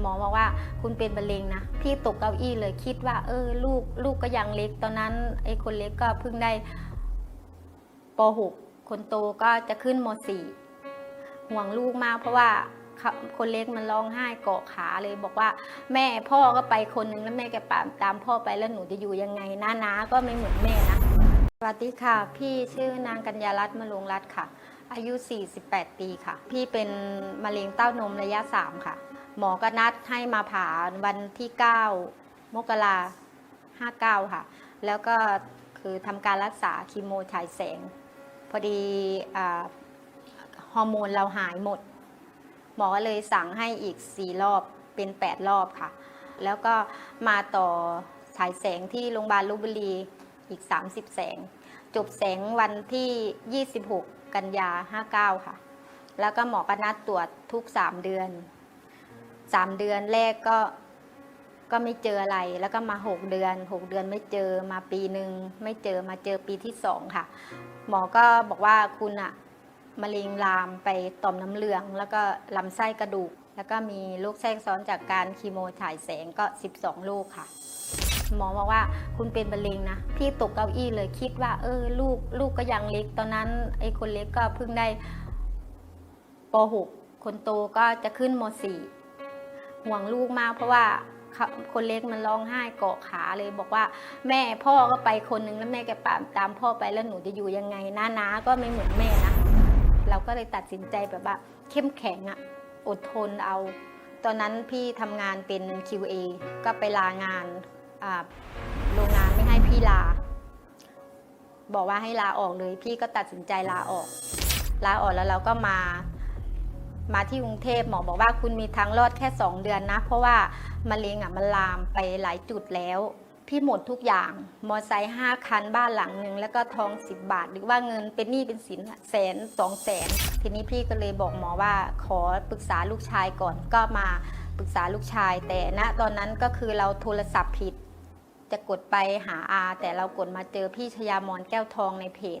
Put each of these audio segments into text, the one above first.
หมอบอกว่าคุณเป็นมะเร็งนะ พี่ตกเก้าอี้เลยคิดว่า เออ ลูกลูกก็ยังเล็ก ตอนนั้นไอ้คนเล็กก็เพิ่งได้ป .6 คนโตก็จะขึ้นม .4 ห่วงลูกมากเพราะว่าคนเล็กมันร้องไห้เกาะขาเลยบอกว่า แม่พ่อก็ไปคนหนึ่งแล้วแม่แกตามตามพ่อไปแล้วหนูจะอยู่ยังไงน้านาก็ไม่เหมือนแม่นะสวัสดีค่ะ พี่ชื่อนางกัญญารัตน์มะลงรัตน์ค่ะ อายุ 48 ปีค่ะ พี่เป็นมะเร็งเต้านมระยะ 3 ค่ะ หมอก็นัดให้มาผ่าวันที่ 9 มกรา59ค่ะ แล้วก็คือทำการรักษาคีโมฉายแสง พอดีอฮอร์โมนเราหายหมด หมอก็เลยสั่งให้อีก 4 รอบเป็น 8 รอบค่ะ แล้วก็มาต่อฉายแสงที่โรงพยาบาลลพบุรีอีก 30 แสง จบแสงวันที่ 26 กันยา 59 ค่ะ แล้วก็หมอก็นัดตรวจทุก 3 เดือน 3เดือนแรกก็ก็ไม่เจออะไร แล้วก็มา6เดือน6เดือนไม่เจอมาปีหนึ่งไม่เจอมาเจอปีที่2ค่ะ หมอก็บอกว่าคุณอะมะเร็งลามไปต่อมน้ำเหลือง แล้วก็ลำไส้กระดูก แล้วก็มีโรคแทรกซ้อนจากการคีโมฉายแสงก็ 12โรคค่ะ หมอบอกว่าคุณเป็นมะเร็งนะพี่ตกเก้าอี้เลยคิดว่า เออ ลูกลูกก็ยังเล็ก ตอนนั้นไอ้คนเล็กก็เพิ่งได้ป .6 คนโตก็จะขึ้นม .4 ห่วงลูกมากเพราะว่าเขาคนเล็กมันร้องไห้เกาะขาเลยบอกว่า แม่พ่อก็ไปคนหนึ่งแล้วแม่แกตามตามพ่อไปแล้วหนูจะอยู่ยังไงน้านาก็ไม่เหมือนแม่นะเราก็เลยตัดสินใจแบบว่า เข้มแข็งอะอดทนเอา ตอนนั้นพี่ทำงานเป็น QA ก็ไปลางานอ่าโรงงานไม่ให้พี่ลา บอกว่าให้ลาออกเลย พี่ก็ตัดสินใจลาออก ลาออกแล้วเราก็มา มาที่กรุงเทพหมอบอกว่าคุณมีทางรอดแค่ 2 เดือนนะ เพราะว่ามะเร็งอะมันลามไปหลายจุดแล้ว พี่หมดทุกอย่าง มอไซค์ห้าคันบ้านหลังหนึ่งแล้วก็ทอง 10 บาท หรือว่าเงินเป็นหนี้เป็นสินอะแสนสองแสนทีนี้พี่ก็เลยบอกหมอว่าขอปรึกษาลูกชายก่อนก็มาปรึกษาลูกชาย แต่ณตอนนั้นก็คือเราโทรศัพท์ผิด จะกดไปหาอาแต่เรากดมาเจอพี่ชยามอนแก้วทองในเพจ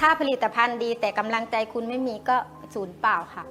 ถ้าผลิตภัณฑ์ดีแต่กำลังใจคุณไม่มีก็ศูนย์เปล่าค่ะ